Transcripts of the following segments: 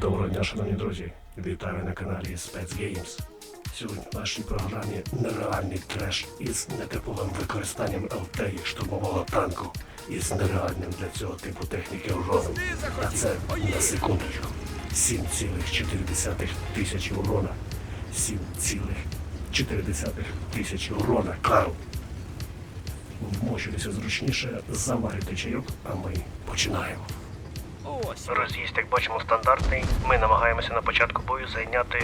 Доброго дня, шановні друзі. Вітаю на каналі Спецгеймс. Сьогодні в нашій програмі нереальний треш із нетиповим використанням ЛТ штурмового танку із нереальним для цього типу техніки уроном. А це на секундочку. 7,4 тисячі урона. 7,4 тисячі урона. Карл. Вмощуйтеся зручніше, заварите чайок, а ми починаємо. Роз'їзд, як бачимо, стандартний. Ми намагаємося на початку бою зайняти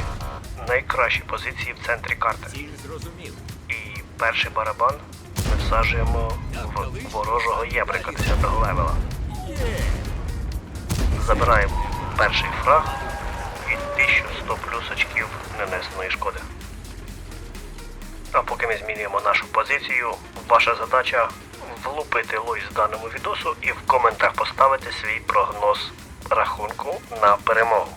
найкращі позиції в центрі карти. Ціль зрозумів. І перший барабан ми всаджуємо в ворожого єбрика 10-го левела. Забираємо перший фраг і 1100 плюс очків нанесеної шкоди. А поки ми змінюємо нашу позицію, ваша задача влупити лойс даному відосу і в коментах поставити свій прогноз рахунку на перемогу.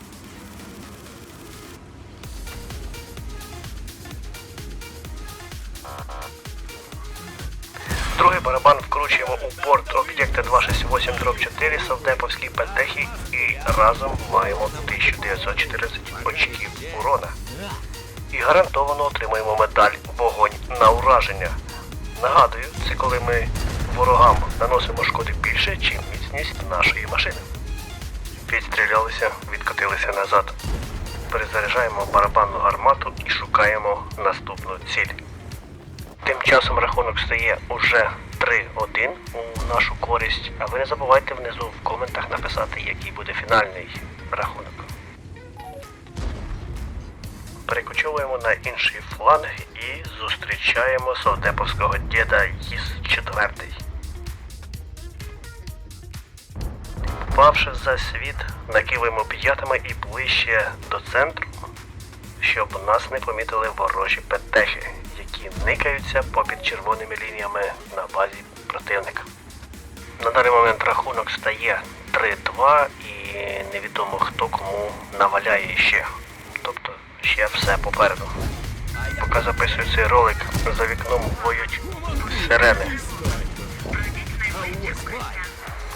Другий барабан вкручуємо у порт об'єкта 268-4 Савдеповській Пентехі і разом маємо 1914 очків урона. І гарантовано отримаємо медаль Вогонь на ураження. Нагадую, це коли ми ворогам наносимо шкоди більше, чим міцність нашої машини. Відстрілялися, відкотилися назад. Перезаряджаємо барабанну гармату і шукаємо наступну ціль. Тим часом рахунок стає уже 3-1 у нашу користь. А ви не забувайте внизу в коментах написати, який буде фінальний рахунок. Перекочовуємо на інший фланг і зустрічаємо совдеповського діда їс 4 Впавши за світ, накиваємо п'ятами і ближче до центру, щоб нас не помітили ворожі петехи, які никаються попід червоними лініями на базі противника. На даний момент рахунок стає 3-2 і невідомо хто кому наваляє ще. Ще все попереду. Поки записую цей ролик, за вікном воють сирени.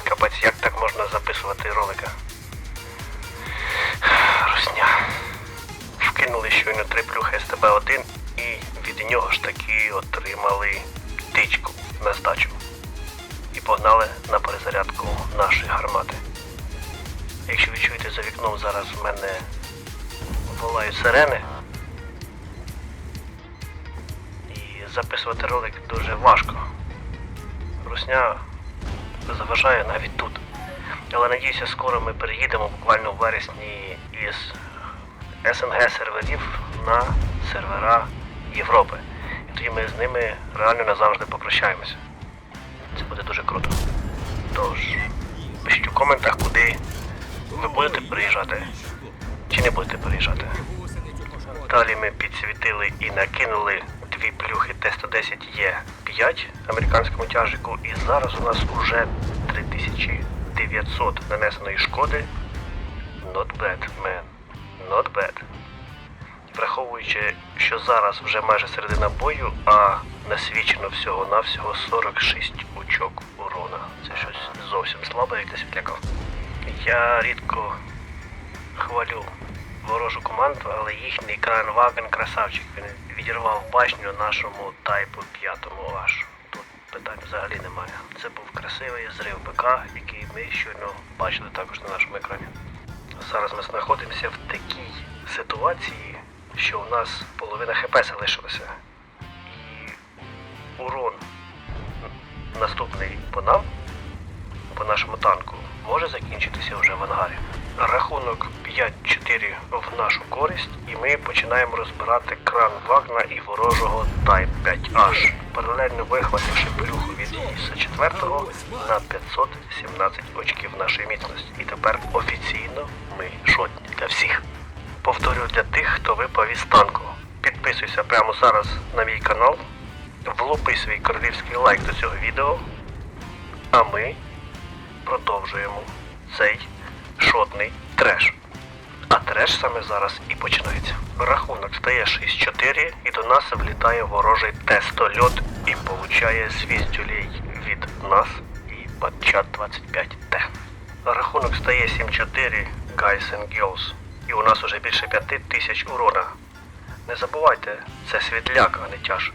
Капець, як так можна записувати ролика? Русня. Вкинули щойно три плюхи СТБ-1 і від нього ж таки отримали тичку на здачу. І погнали на перезарядку нашої гармати. Якщо ви чуєте за вікном зараз в мене волають сирени. І записувати ролик дуже важко. Русня заважає навіть тут. Але надіюся, скоро ми переїдемо буквально в вересні із СНГ серверів на сервера Європи. І тоді ми з ними реально назавжди попрощаємося. Це буде дуже круто. Тож, пишіть у коментах, куди ви будете приїжджати чи не будете приїжджати. Далі ми підсвітили і накинули дві плюхи Т-110 Є5 американському тяжику, і зараз у нас уже 3900 нанесеної шкоди. Not bad, man. Not bad. Враховуючи, що зараз вже майже середина бою, а насвічено всього-навсього 46 очок урона. Це щось зовсім слабе, як для світляка. Я рідко хвалю ворожу команду, але їхній Кранваген красавчик. Він відірвав башню нашому тайпу п'ятому аж. Тут питань взагалі немає. Це був красивий зрив БК, який ми щойно бачили також на нашому екрані. Зараз ми знаходимося в такій ситуації, що у нас половина ХП залишилася. І урон наступний по нам, по нашому танку, може закінчитися вже в ангарі. Рахунок 5-4 в нашу користь, і ми починаємо розбирати кран Вагна і ворожого Type 5H, паралельно вихвативши плюху від Іса 4 на 517 очків нашої міцності. І тепер офіційно ми шотні для всіх. Повторю для тих, хто випав із танку. Підписуйся прямо зараз на мій канал, влупи свій королівський лайк до цього відео, а ми продовжуємо цей шотний треш. А треш саме зараз і починається. Рахунок стає 6-4 і до нас влітає ворожий Т-100 льот і получає звіздюлей від нас і Батчат 25Т. Рахунок стає 7-4 Guys and Girls. І у нас уже більше п'яти тисяч урона. Не забувайте, це світляк, а не тяж.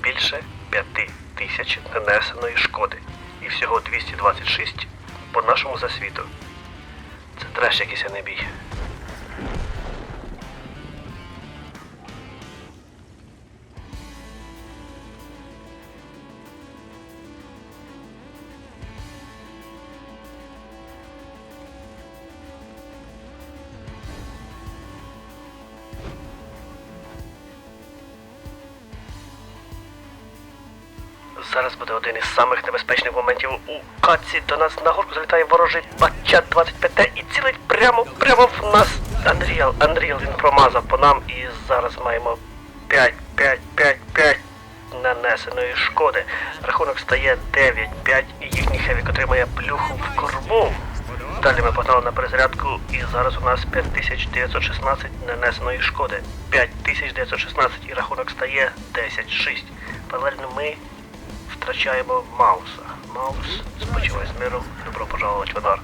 Більше п'яти тисяч нанесеної шкоди. І всього 226 по нашому засвіту. Це треш якийсь, Зараз буде один із самих небезпечних моментів у катці. До нас на горку залітає ворожий батчат 25Т і цілить прямо прямо в нас. Андріал, Андріал, він промазав по нам і зараз маємо 5, 5, 5, 5 нанесеної шкоди. Рахунок стає 9-5 і їхній хевік отримує плюху в корму. Далі ми погнали на перезарядку і зараз у нас 5916 нанесеної шкоди. 5916 і рахунок стає 10-6. Паралельно ми втрачаємо Мауса. Маус, спочивай з миром, добро пожаловать в удар.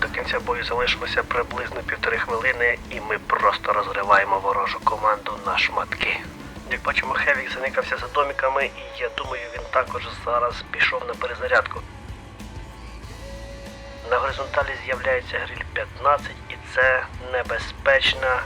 До кінця бою залишилося приблизно півтори хвилини, і ми просто розриваємо ворожу команду на шматки. Як бачимо, Хевік заникався за доміками, і я думаю, він також зараз пішов на перезарядку. На горизонталі з'являється гриль 15, і це небезпечна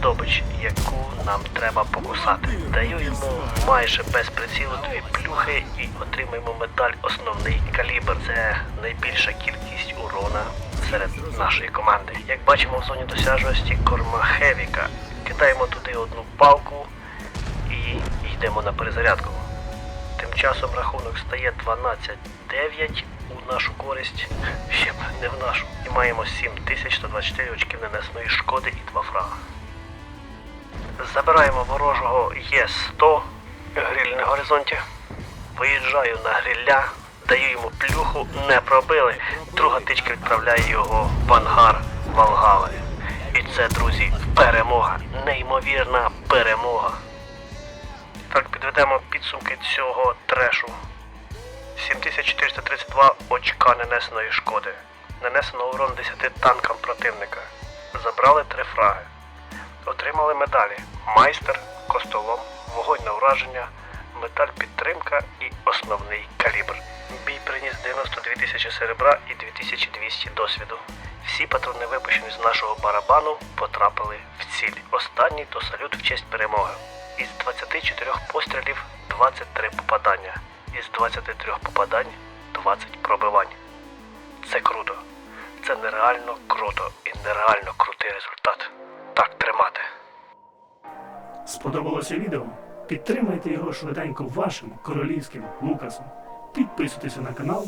здобич, яку нам треба покусати. Даю йому майже без прицілу дві плюхи і отримуємо медаль основний калібр. Це найбільша кількість урона серед нашої команди. Як бачимо в зоні досяжності корма Хевіка. Кидаємо туди одну палку і йдемо на перезарядку. Тим часом рахунок стає 12-9 у нашу користь, ще б не в нашу. І маємо 7124 очків нанесеної шкоди і 2 фрага. Забираємо ворожого Є100 гриль на горизонті. Виїжджаю на гриля, даю йому плюху, не пробили. Друга тичка відправляє його в ангар Валгали. І це, друзі, перемога. Неймовірна перемога. Так, підведемо підсумки цього трешу. 7432 очка нанесеної шкоди. Нанесено урон 10 танкам противника. Забрали 3 фраги. Отримали медалі майстер, костолом, вогонь на ураження, медаль підтримка і основний калібр. Бій приніс 92 тисячі серебра і 2200 досвіду. Всі патрони, випущені з нашого барабану, потрапили в ціль. Останній то салют в честь перемоги. Із 24 пострілів 23 попадання. Із 23 попадань 20 пробивань. Це круто. Це нереально круто і нереально крутий результат. Так тримати. Сподобалося відео? Підтримайте його швиденько вашим королівським лукасом. Підписуйтеся на канал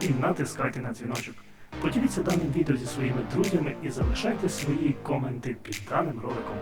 і натискайте на дзвіночок. Поділіться даним відео зі своїми друзями і залишайте свої коменти під даним роликом.